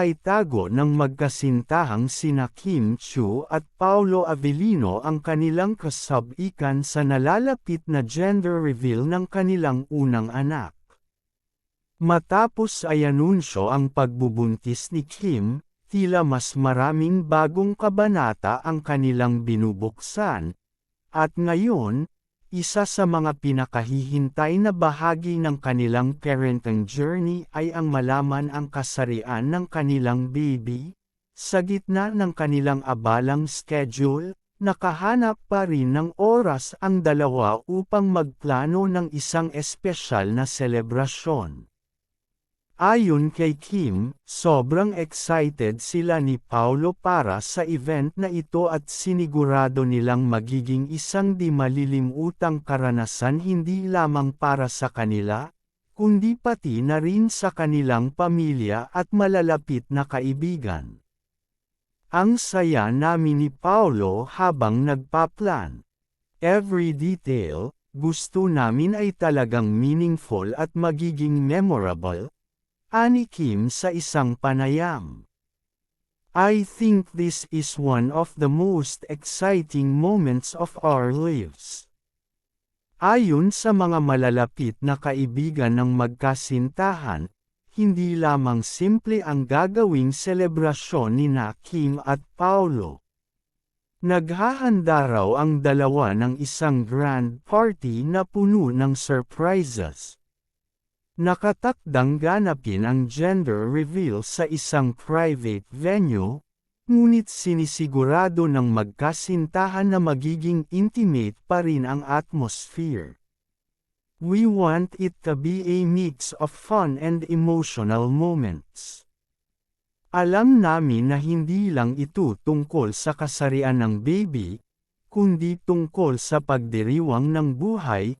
maitago ng magkasintahang sina Kim Chu at Paulo Avellino ang kanilang kasabikan sa nalalapit na gender reveal ng kanilang unang anak. Matapos ay anunsyo ang pagbubuntis ni Kim, tila mas maraming bagong kabanata ang kanilang binubuksan. At ngayon, isa sa mga pinakahihintay na bahagi ng kanilang parenting journey ay ang malaman ang kasarian ng kanilang baby. Sa gitna ng kanilang abalang schedule, nakahanap pa rin ng oras ang dalawa upang magplano ng isang espesyal na selebrasyon. Ayon kay Kim, sobrang excited sila ni Paulo para sa event na ito at sinigurado nilang magiging isang di malilimutang karanasan hindi lamang para sa kanila, kundi pati na rin sa kanilang pamilya at malalapit na kaibigan. Ang saya namin ni Paulo habang nagpaplan. Every detail, gusto namin ay talagang meaningful at magiging memorable, Ani Kim sa isang panayam. I think this is one of the most exciting moments of our lives. Ayon sa mga malalapit na kaibigan ng magkasintahan, hindi lamang simple ang gagawing selebrasyon ni na Kim at Paulo. Naghahanda raw ang dalawa ng isang grand party na puno ng surprises. Nakatakdang ganapin ang gender reveal sa isang private venue, ngunit sinisigurado ng magkasintahan na magiging intimate pa rin ang atmosphere. We want it to be a mix of fun and emotional moments. Alam namin na hindi lang ito tungkol sa kasarian ng baby, kundi tungkol sa pagdiriwang ng buhay,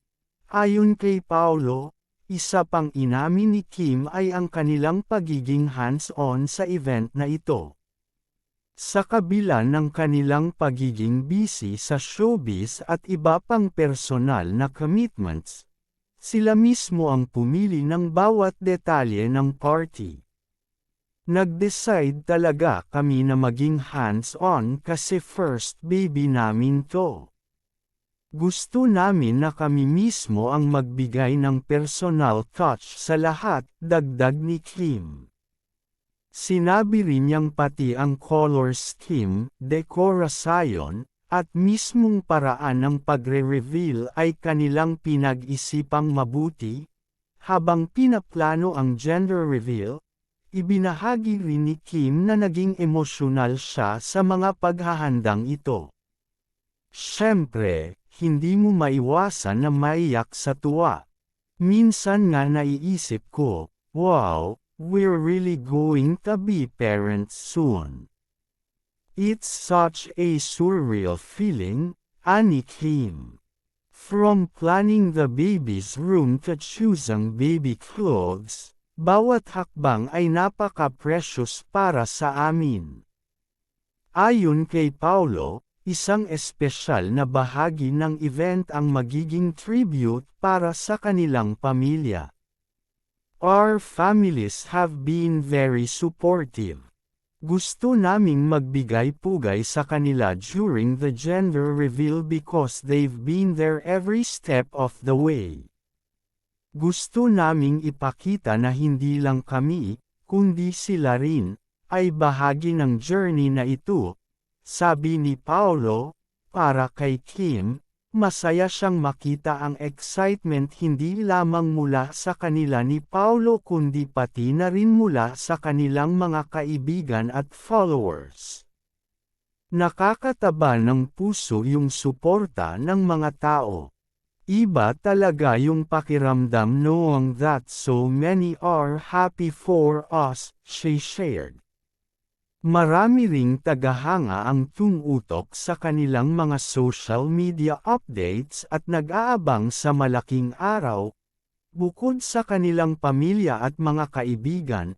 ayon kay Paulo, isa pang inamin ni Kim ay ang kanilang pagiging hands-on sa event na ito. Sa kabila ng kanilang pagiging busy sa showbiz at iba pang personal na commitments, sila mismo ang pumili ng bawat detalye ng party. Nag-decide talaga kami na maging hands-on kasi first baby namin to. Gusto namin na kami mismo ang magbigay ng personal touch sa lahat, dagdag ni Kim. Sinabi rin niyang pati ang color scheme, dekorasyon, at mismong paraan ng pagre-reveal ay kanilang pinag-isipang mabuti, habang pinaplano ang gender reveal, ibinahagi rin ni Kim na naging emosyonal siya sa mga paghahandang ito. Siyempre, hindi mo maiwasan na maiyak sa tuwa. Minsan nga naiisip ko, wow, we're really going to be parents soon. It's such a surreal feeling, ani Kim. From planning the baby's room to choosing baby clothes, bawat hakbang ay napaka-precious para sa amin. Ayon kay Paulo, Isang espesyal na bahagi ng event ang magiging tribute para sa kanilang pamilya. Our families have been very supportive. Gusto naming magbigay pugay sa kanila during the gender reveal because they've been there every step of the way. Gusto naming ipakita na hindi lang kami, kundi sila rin, ay bahagi ng journey na ito, sabi ni Paulo, para kay Kim, masaya siyang makita ang excitement hindi lamang mula sa kanila ni Paulo kundi pati na rin mula sa kanilang mga kaibigan at followers. Nakakataba ng puso yung suporta ng mga tao. Iba talaga yung pakiramdam knowing that so many are happy for us, she shared. Marami ring tagahanga ang tumutok sa kanilang mga social media updates at nag-aabang sa malaking araw. Bukod sa kanilang pamilya at mga kaibigan,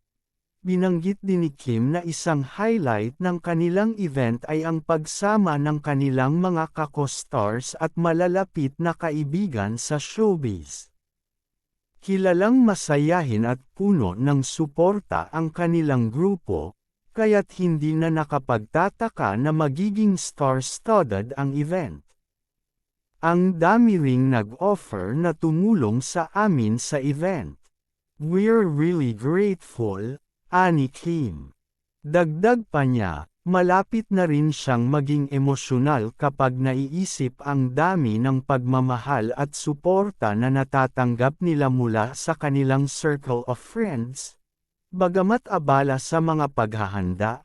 binanggit din ni Kim na isang highlight ng kanilang event ay ang pagsama ng kanilang mga kako-stars at malalapit na kaibigan sa showbiz. Kilalang masayahin at puno ng suporta ang kanilang grupo, kaya't hindi na nakapagtataka na magiging star-studded ang event. Ang dami ring nag-offer na tumulong sa amin sa event. We're really grateful, ani Kim. Dagdag pa niya, malapit na rin siyang maging emosyonal kapag naiisip ang dami ng pagmamahal at suporta na natatanggap nila mula sa kanilang circle of friends. Bagamat abala sa mga paghahanda,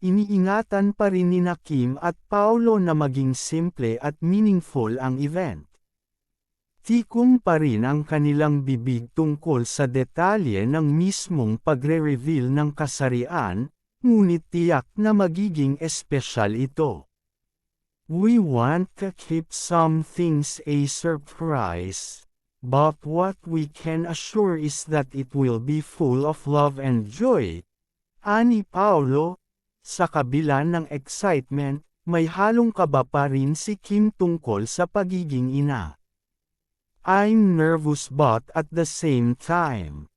iniingatan pa rin ni Kim at Paulo na maging simple at meaningful ang event. Tikong pa rin ang kanilang bibig tungkol sa detalye ng mismong pagre-reveal ng kasarian, ngunit tiyak na magiging espesyal ito. We want to keep some things a surprise, but what we can assure is that it will be full of love and joy. Ani Paulo, sa kabila ng excitement, may halong kaba pa rin si Kim tungkol sa pagiging ina. I'm nervous but at the same time,